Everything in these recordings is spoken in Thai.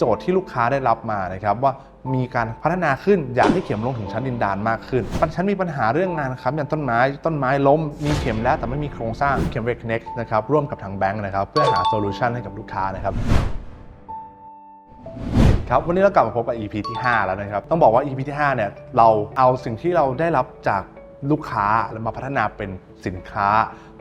โจทย์ที่ลูกค้าได้รับมานะครับว่ามีการพัฒนาขึ้นอยากให้เข็มลงถึงชั้นดินดานมากขึ้นปัญฉันมีปัญหาเรื่องงานครับอย่างต้นไม้ต้นไม้ล้ม มีเข็มแล้วแต่ไม่มีโครงสร้างเข็มเรกเน็กนะครับร่วมกับทางแบงค์นะครับเพื่อหาโซลูชันให้กับลูกค้านะครับครับวันนี้เรากลับมาพบกับ EP ที่ 5 แล้วนะครับ ต้องบอกว่า EP ที่5เนี่ยเราเอาสิ่งที่เราได้รับจากลูกค้าแล้วมาพัฒนาเป็นสินค้า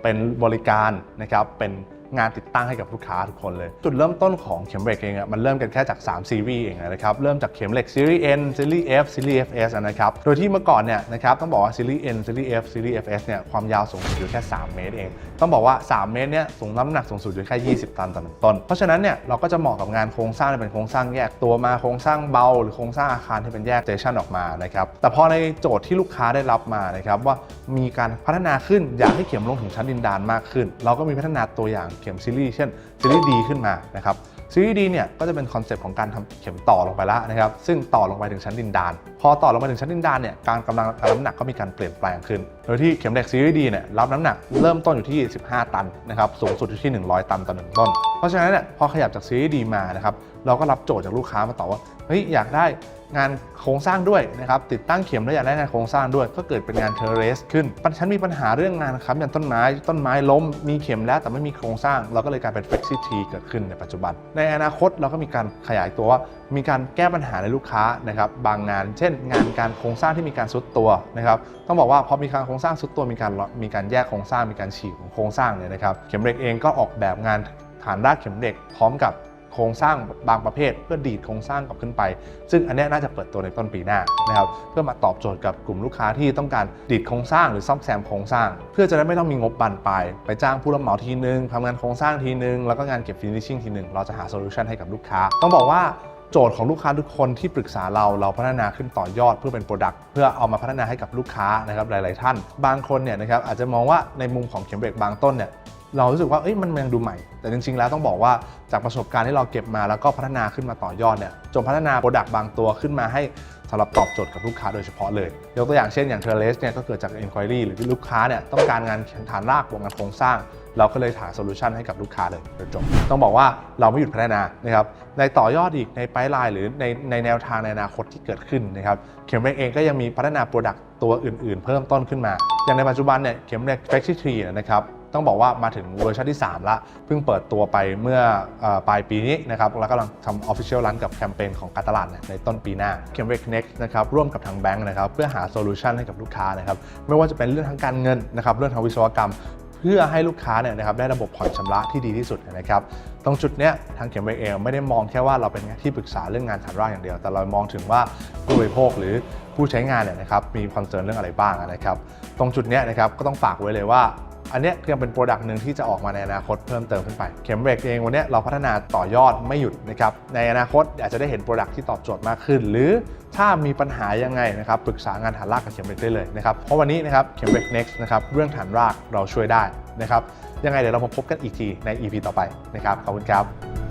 เป็นบริการนะครับเป็น งานติดตั้งให้กับลูกค้าทุกคนเลย จุดเริ่มต้นของเข็มเหล็กเองอะมันเริ่มกันแค่จาก 3 ซีรีส์เองนะครับเริ่มจากเข็มเหล็กซีรีส์ N ซีรีส์ F ซีรีส์ FS อะนะครับโดยที่เมื่อก่อนเนี่ยนะครับต้องบอกว่าซีรีส์ N ซีรีส์ F ซีรีส์ FS เนี่ยความยาวสูงสุดอยู่แค่ 3 เมตรเอง ต้องบอกว่า 3 เมตรเนี่ยสูงน้ำหนักสูงสุดอยู่แค่ 20 ตันต่อหนึ่งต้น เพราะฉะนั้นเนี่ยเราก็จะเหมาะกับงานโครงสร้างที่เป็นโครงสร้างแยกตัวมาโครงสร้างเบา หรือโครงสร้างอาคารที่เป็นแยกสเตชันออกมานะครับแต่พอในโจทย์ที่ลูกค้าได้รับมานะครับว่ามีการพัฒนาขึ้นอยากให้เข็มลงถึงชั้นดินดานมากขึ้น เราก็มีพัฒนาตัวอย่างเข็มซีรีส์เช่นซีรีส์ดีขึ้นมานะครับซีรีส์ดีเนี่ยก็จะเป็นคอนเซปต์ของการทำเข็มต่อลงไปแล้วนะครับซึ่งต่อลงไปถึงชั้นดินดาน พอต่อลงไปถึงชั้นดินดานเนี่ยการกำลังการน้ำหนักก็มีการเปลี่ยนแปลงขึ้นโดยที่เข็มเหล็กซีรีส์ดีเนี่ยรับน้ำหนักเริ่มต้นอยู่ที่ 15 ตันนะครับสูงสุดอยู่ที่ 100 ตันต่อหนึ่งต้น เพราะฉะนั้นเนี่ยพอขยับจากซีรีส์ดีมานะครับเราก็รับโจทย์จากลูกค้ามาต่อว่าเฮ้ยอยากได้งานโครงสร้างด้วยนะครับติดตั้งเข็มแล้วอยากได้งานโครงสร้างด้วย ก็เกิดเป็นงานเทเรสขึ้นปัญฉันมีปัญหาเรื่องงานครับอย่างต้นไม้ ต้นไม้ล้มมีเข็มแล้วแต่ไม่มีโครงสร้าง เราก็เลยกลายเป็น flexi t เกิดขึ้นในปัจจุบัน ในอนาคตเราก็มีการขยายตัวว่ามีการแก้ปัญหาในลูกค้านะครับบางงาน เช่น งานการโครงสร้างที่มีการซุดตัวนะครับต้องบอกว่าพอมีการโครงสร้างซุดตัวมีการมีการแยกโครงสร้างมีการฉีกของโครงสร้างเนี่ยนะครับเข็มเหล็กเองก็ออกแบบงานฐานรากเข็มเหล็กพร้อมกับโครงสร้างบางประเภท เพื่อดีดโครงสร้างกลับขึ้นไป ซึ่งอันนี้น่าจะเปิดตัวในต้นปีหน้านะครับเพื่อมาตอบโจทย์กับกลุ่มลูกค้าที่ต้องการดีดโครงสร้างหรือซ่อมแซมโครงสร้าง เพื่อจะได้ไม่ต้องมีงบบานปลายไปจ้างผู้รับเหมาทีนึงทำงานโครงสร้างทีนึงแล้วก็งานเก็บฟินิชชิ่งทีนึงเราจะหาโซลูชันให้กับลูกค้า ต้องบอกว่า โจทย์ของลูกค้าทุกคนที่ปรึกษาเราเราพัฒนาขึ้นต่อยอดเพื่อเป็นโปรดักต์เพื่อเอามาพัฒนาให้กับลูกค้านะครับหลาย ๆ ท่าน บางคนเนี่ยนะครับอาจจะมองว่าในมุมของเข็มเบรกบางต้นเนี่ยเรารู้สึกว่าเอ้ยมันยังดูใหม่ แต่จริง ๆ แล้วต้องบอกว่าจากประสบการณ์ที่เราเก็บมาแล้วก็พัฒนาขึ้นมาต่อยอดเนี่ยจนพัฒนาโปรดักต์บางตัวขึ้นมาให้ สำหรับตอบโจทย์กับลูกค้าโดยเฉพาะเลย ยกตัวอย่างเช่นอย่างเทเลสเนี่ยก็เกิดจาก Enquiry หรือลูกค้าเนี่ยต้องการงานฐานรากงานโครงสร้าง เราก็เลยหาโซลูชันให้กับลูกค้าเลยโดยตรงต้องบอกว่าเราไม่หยุดพัฒนานะครับในต่อยอดอีกในไพไลน์หรือในในแนวทางในอนาคตที่เกิดขึ้นนะครับเข็มเรกเองก็ยังมีพัฒนาโปรดักต์ตัวอื่น ๆ เพิ่มต้นขึ้นมา อย่างในปัจจุบันเนี่ยเข็มเรก Flexi Tree นะครับ ต้องบอกว่ามาถึงเวอร์ชันที่ 3 ละเพิ่งเปิดตัวไปเมื่ออปลายปีนี้นะครับแล้วกำลังทำ Official รันกับแคมเปญของการตลาดนในต้นปีหน้า c a m r e c Next นะครับร่วมกับทางแบงก์นะครับเพื่อหาโซลูชันให้กับลูกค้านะครับไม่ว่าจะเป็นเรื่องทางการเงินนะครับเรื่องทางวิศวกรรมเพื่อให้ลูกค้าเนี่ยนะครับได้ระบบผ่อนชำระที่ดีที่สุดนะครับ ตรงจุดเนี้ยทางเข็มเบรกเองไม่ได้มองแค่ว่าเราเป็นที่ปรึกษาเรื่องงานฐานรากอย่างเดียว แต่เรามองถึงว่าผู้บริโภคหรือผู้ใช้งานเนี่ยนะครับมีคอนเซิร์นเรื่องอะไรบ้างนะครับ ตรงจุดเนี้ยนะครับก็ต้องฝากไว้เลยว่า อันนี้คือเป็นโปรดักต์หนึ่งที่จะออกมาในอนาคตเพิ่มเติมขึ้นไปเข็มเบรกเองวันนี้เราพัฒนาต่อยอดไม่หยุดนะครับในอนาคตอาจจะได้เห็นโปรดักต์ที่ตอบโจทย์มากขึ้น หรือถ้ามีปัญหายังไงนะครับปรึกษางานฐานรากกับเข็มเบรกได้เลยนะครับเพราะวันนี้นะครับเข็มเบรก next นะครับเรื่องฐานรากเราช่วยได้นะครับยังไงเดี๋ยวเรามาพบกันอีกทีใน EP ต่อไปนะครับขอบคุณครับ